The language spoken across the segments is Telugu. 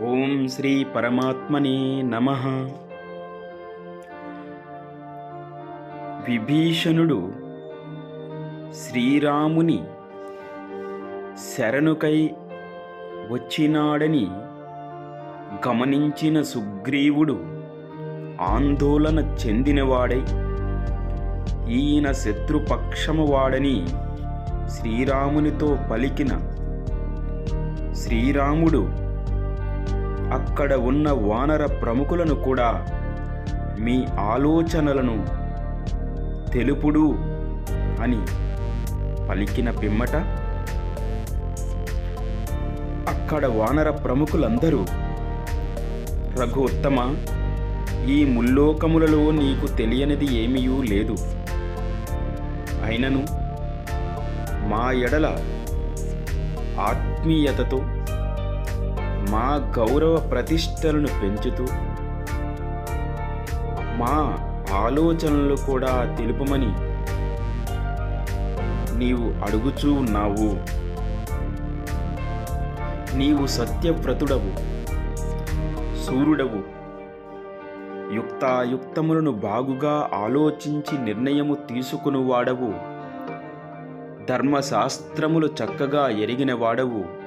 ఓం శ్రీ పరమాత్మనే నమ. విభీషణుడు శ్రీరాముని శరణుకై వచ్చినాడని గమనించిన సుగ్రీవుడు ఆందోళన చెందినవాడై ఈయన శత్రుపక్షము వాడని శ్రీరామునితో పలికిన శ్రీరాముడు అక్కడ ఉన్న వానర ప్రముఖులను కూడా మీ ఆలోచనలను తెలుపుడు అని పలికిన పిమ్మట అక్కడ వానర ప్రముఖులందరూ రఘుత్తమ ఈ ముల్లోకములలో నీకు తెలియనిది ఏమీయూ లేదు. అయినను మా ఎడల ఆత్మీయతతో మా గౌరవ ప్రతిష్టలను పెంచుతూ మా ఆలోచనలు కూడా తెలుపమని నీవు అడుగుచూ ఉన్నావు. నీవు సత్యవ్రతుడవు సూర్యుడవు. యుక్తాయుక్తములను బాగుగా ఆలోచించి నిర్ణయము తీసుకునివాడవు. ధర్మశాస్త్రములు చక్కగా ఎరిగిన వాడవు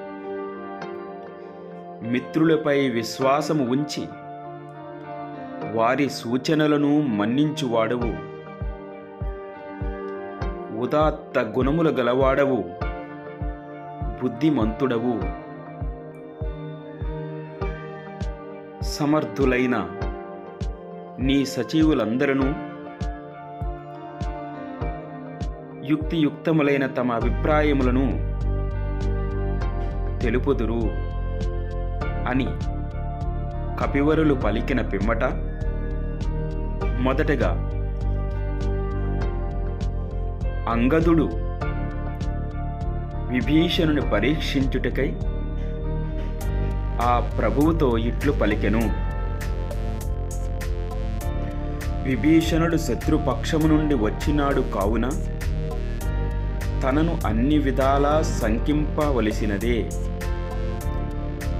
మిత్రులపై విశ్వాసము ఉంచి వారి సూచనలను మన్నించువాడవు. ఉదాత్త గుణముల గలవాడవు. బుద్ధిమంతుడవు. సమర్థులైన నీ సచివులందరూ యుక్తియుక్తములైన తమ అభిప్రాయములను తెలుపుదురు. అని కపివరులు పలికిన పిమ్మట మొదటగా అంగదుడు విభీషణుని పరీక్షించుటకై ఆ ప్రభువుతో ఇట్లు పలికెను. విభీషణుడు శత్రుపక్షము నుండి వచ్చినాడు కావున తనను అన్ని విధాలా శంకింపవలసినదే.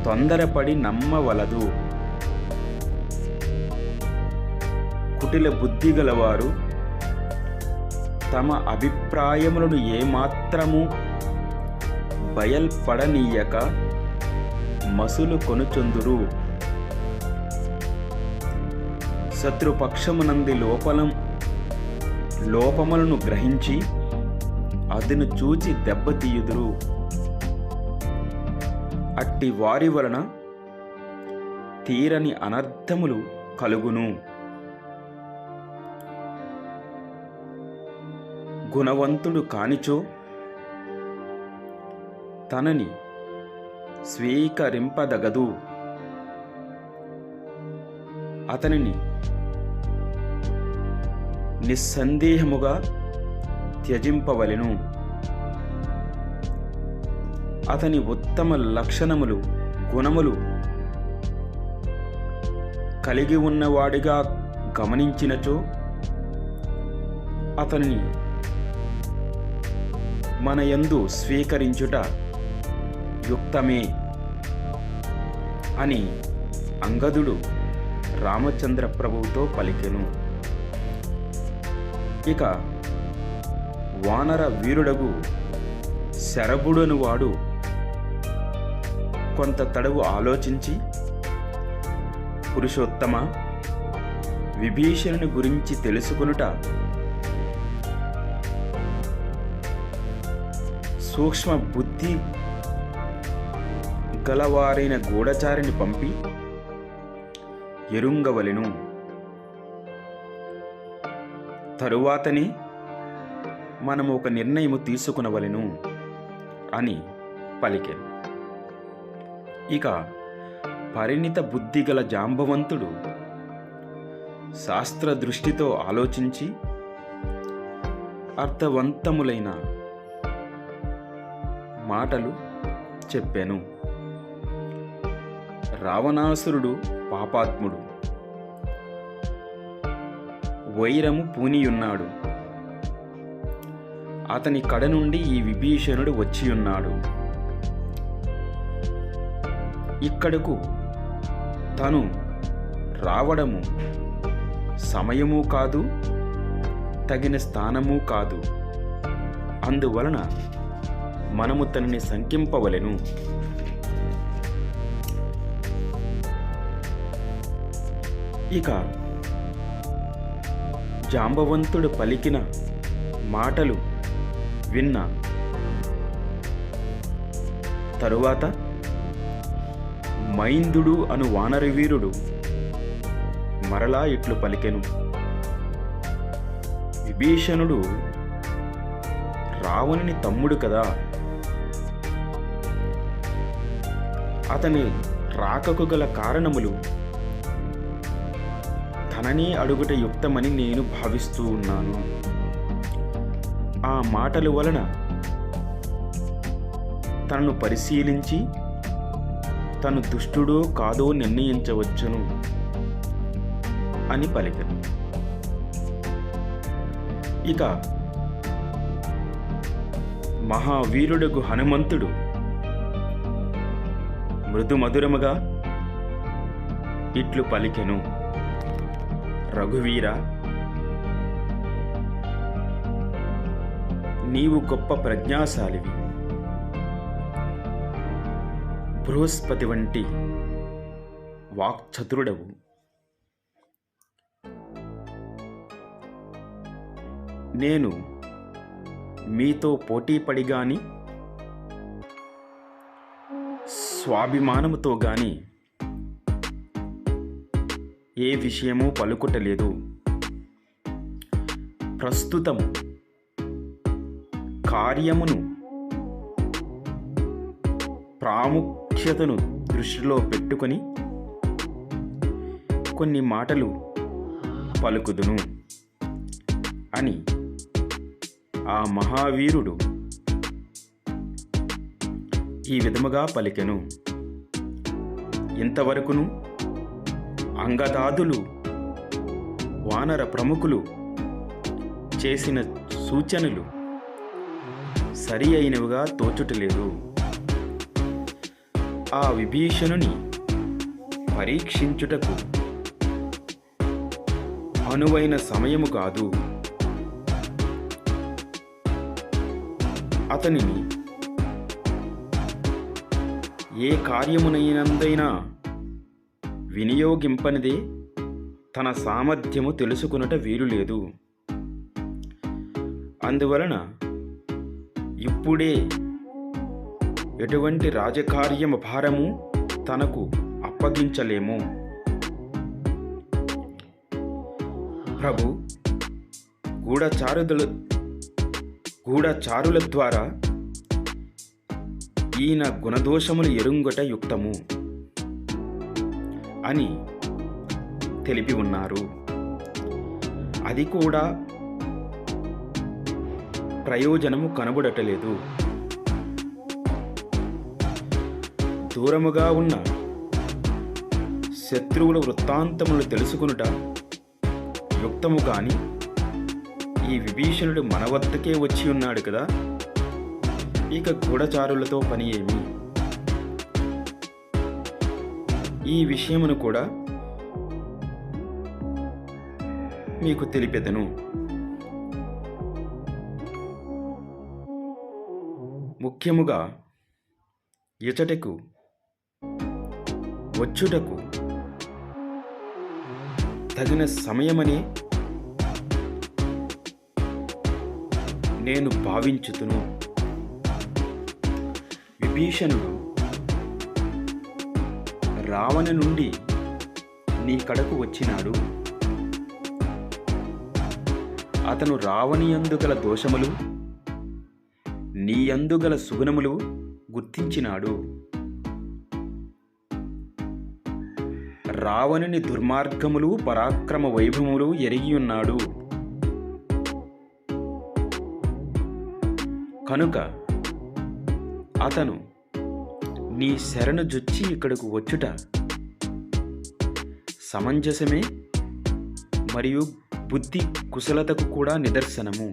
తొందరపడి నమ్మవలదు. కుటిల బుద్ధి గలవారు తమ అభిప్రాయములను ఏమాత్రము బయల్పడనీయక మసులు కొనుచుందురు. శత్రుపక్షమునంది లోపలం లోపములను గ్రహించి అదును చూచి దెబ్బతీయుదురు. అట్టి వారి వలన తీరని అనర్థములు కలుగును. గుణవంతుడు కానిచో తనని స్వీకరింపదగదు. అతనిని నిస్సందేహముగా త్యజింపవలెను. అతని ఉత్తమ లక్షణములు గుణములు కలిగి ఉన్నవాడిగా గమనించినచో అతనిని మన యందు స్వీకరించుట యుక్తమే అని అంగదుడు రామచంద్ర ప్రభువుతో పలికెను. ఇక వానర వీరుడగు శరభుడను వాడు కొంత తడవు ఆలోచించి పురుషోత్తమ విభీషణుని గురించి తెలుసుకొనుట సూక్ష్మ బుద్ధి గలవారైన గూఢచారిని పంపి ఎరుంగవలెను. తరువాతనే మనము ఒక నిర్ణయము తీసుకునవలెను అని పలికాను. ఇక పరిణిత బుద్ధి గల జాంబవంతుడు శాస్త్ర దృష్టితో ఆలోచించి అర్థవంతములైన మాటలు చెప్పాను. రావణాసురుడు పాపాత్ముడు. వైరము పూనియున్నాడు. అతని కడ నుండి ఈ విభీషణుడు వచ్చియున్నాడు. ఇక్కడకు. తను రావడము సమయము కాదు తగిన స్థానము కాదు. అందువలన మనము తనని సంకింపవలెను ఇక జాంబవంతుడు పలికిన మాటలు విన్న తరువాత మైందుడు అను వానరవీరుడు మరలా ఇట్లు పలికెను. విభీషణుడు రావణుని తమ్ముడు కదా. అతని రాకకు గల కారణములు. తనని అడుగుట యుక్తమని నేను భావిస్తూ ఉన్నాను. ఆ మాటల వలన తనను పరిశీలించి తను దుష్టుడో కాదో నిర్ణయించవచ్చును అని పలికను ఇక మహావీరుడగు హనుమంతుడు మృదుమధురముగా ఇట్లు పలికెను. రఘువీర నీవు గొప్ప ప్రజ్ఞాశాలివి. బృహస్పతి వంటి వాక్చతురుడవు. నేను మీతో పోటీపడి గాని స్వాభిమానముతో గాని ఏ విషయమూ పలుకుటలేదు. ప్రస్తుతం కార్యమును ప్రాముఖ్య ప్రాముఖ్యతను దృష్టిలో పెట్టుకొని కొన్ని మాటలు పలుకుదును అని ఆ మహావీరుడు ఈ విధముగా పలికెను. ఇంతవరకును అంగదాదులు వానర ప్రముఖులు చేసిన సూచనలు సరి అయినవిగా తోచుటలేదు ఆ విభీషణుని పరీక్షించుటకు అనువైన సమయము కాదు. అతనిని ఏ కార్యమునైనందైనా వినియోగింపనిదే తన సామర్థ్యము తెలుసుకునట వీలు లేదు అందువలన ఇప్పుడే ఎటువంటి రాజకార్యము భారము తనకు అప్పగించలేము. ప్రభు గూఢచారుల గూఢచారుల ద్వారా ఈయన గుణదోషములు ఎరుంగట యుక్తము అని తెలిపి ఉన్నారు. అది కూడా ప్రయోజనము కనబడటలేదు దూరముగా ఉన్న శత్రువుల వృత్తాంతములు తెలుసుకునుట యుక్తము కాని ఈ విభీషణుడు మన వద్దకే వచ్చి ఉన్నాడు కదా. ఇక గూఢచారులతో పని ఏమి? ఈ విషయమును కూడా మీకు తెలిపెదను. ముఖ్యముగా ఇచటకు వచ్చుటకు తగిన సమయమని నేను భావించుతును. విభీషణుడు రావణ నుండి నీ కడకు వచ్చినాడు. అతను రావణియందుగల దోషములు నీ యందు గల సుగుణములు గుర్తించినాడు. రావణుని దుర్మార్గములు పరాక్రమ వైభవములు ఎరిగి ఉన్నాడు. కనుక అతను నీ శరణు జొచ్చి ఇక్కడకు వచ్చుట సమంజసమే మరియు బుద్ధి కుశలతకు కూడా నిదర్శనము.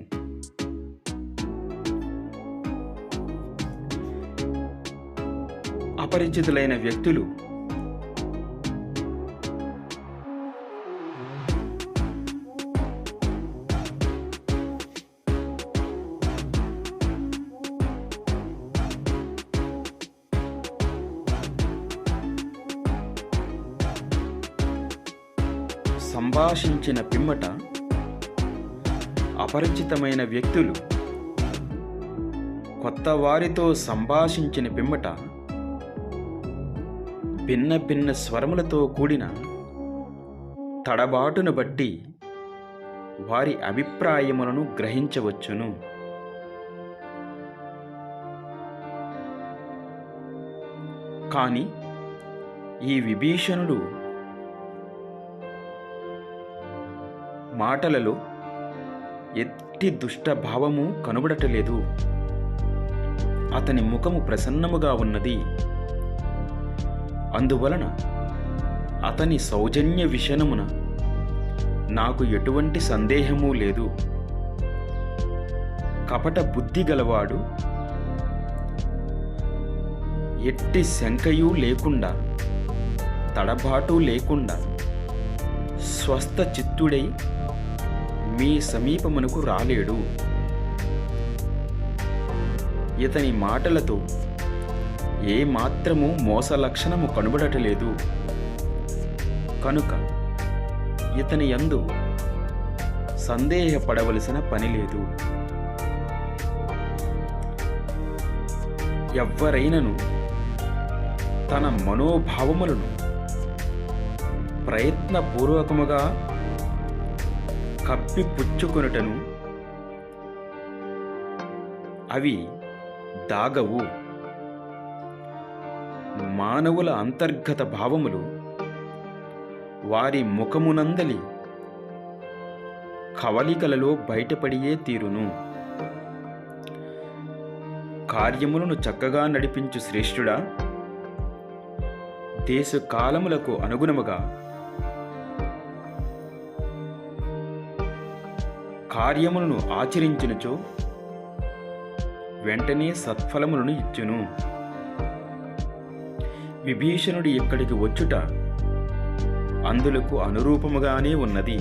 అపరిచితులైన వ్యక్తులు సంభాషించిన పిమ్మట అపరిచితమైన వ్యక్తులు కొత్త వారితో సంభాషించిన పిమ్మట భిన్న భిన్న స్వరములతో కూడిన తడబాటును బట్టి వారి అభిప్రాయములను గ్రహించవచ్చును. కానీ ఈ విభీషణుడు మాటలలో ఎట్టి దుష్ట భావము కనబడటలేదు. అతని ముఖము ప్రసన్నముగా ఉన్నది. అందువలన అతని సౌజన్య విషణమున నాకు ఎటువంటి సందేహము లేదు. కపట బుద్ధి గలవాడు ఎట్టి శంకయు లేకుండా తడబాటు లేకుండా స్వస్థ చిత్తుడై మీ సమీపమునకు రాలేడు. ఇతని మాటలతో ఏ మాత్రము మోస లక్షణము కనబడటలేదు. కనుక ఇతని యందు సందేహపడవలసిన పని లేదు. ఎవ్వరైనను తన మనోభావములను ప్రయత్నపూర్వకముగా కప్పిపుచ్చుకొనుటను అవి దాగవు. మానవుల అంతర్గత భావములు వారి ముఖమునందలి కవలికలలో బయటపడియే తీరును. కార్యములను చక్కగా నడిపించు శ్రేష్ఠుడా దేశ కాలములకు అనుగుణముగా కార్యములను ఆచరించినచో వెంటనే సత్ఫలములను ఇచ్చును. విభీషణుడు ఇక్కడికి వచ్చుట అందులకు అనురూపముగానే ఉన్నది.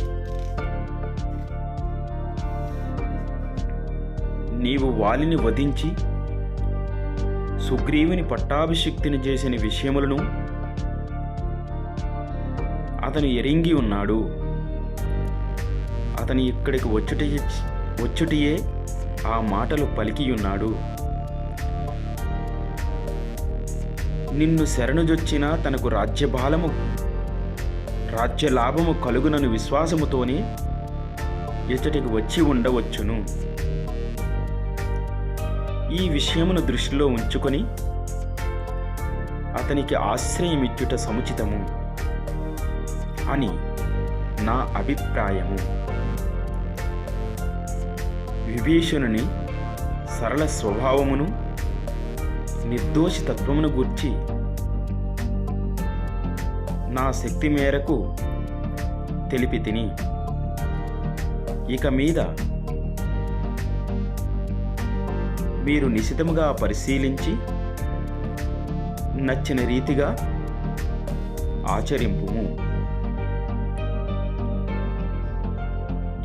నీవు వాలిని వధించి సుగ్రీవుని పట్టాభిషిక్తిని చేసిన విషయములను అతను ఎరింగి ఉన్నాడు. అతని ఇక్కడికి వచ్చుటి వచ్చుటియే ఆ మాటలు పలికియున్నాడు. నిన్ను శరణుజొచ్చిన తనకు రాజ్యబాలము రాజ్యలాభము కలుగునను విశ్వాసముతోనే ఇతటికి వచ్చి ఉండవచ్చును. ఈ విషయమును దృష్టిలో ఉంచుకొని అతనికి ఆశ్రయమిచ్చుట సముచితము అని నా అభిప్రాయము. విభీషణుని సరళ స్వభావమును నిర్దోషితత్వమును గూర్చి నా శక్తి మేరకు తెలిపి తిని ఇక మీద మీరు నిశితముగా పరిశీలించి నచ్చిన రీతిగా ఆచరింపుము.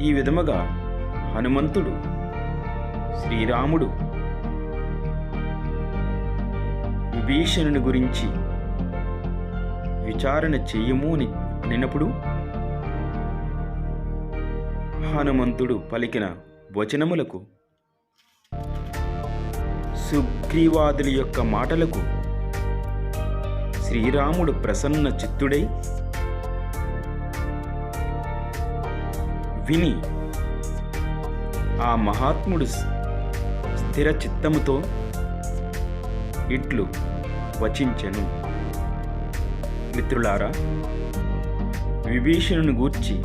ఈ విధముగా హనుమంతుడు శ్రీరాముడు. విభీషణుని గురించి విచారణ చెయ్యము అని అనినప్పుడు హనుమంతుడు పలికిన వచనములకు సుగ్రీవాదుల యొక్క మాటలకు శ్రీరాముడు ప్రసన్న చిత్తుడై విని ఆ మహాత్ముడు స్థిర చిత్తముతో ఇట్లు వచించెను. మిత్రులారా విభీషణుని గూర్చి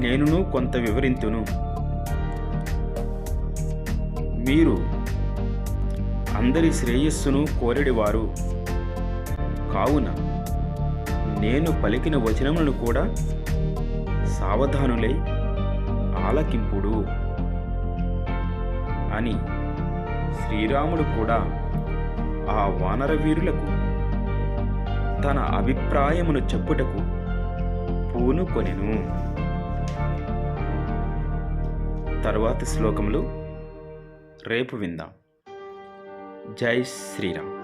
నేనును కొంత వివరింతును. మీరు అందరి శ్రేయస్సును కోరెడివారు. కావున నేను పలికిన వచనములను కూడా సావధానులై ఆలకింపుడు అని శ్రీరాముడు కూడా ఆ వానర వీరులకు తన అభిప్రాయమును చెప్పుటకు పూనుకొనెను తరువాతి శ్లోకములు రేపు విందాం. జై శ్రీరామ్.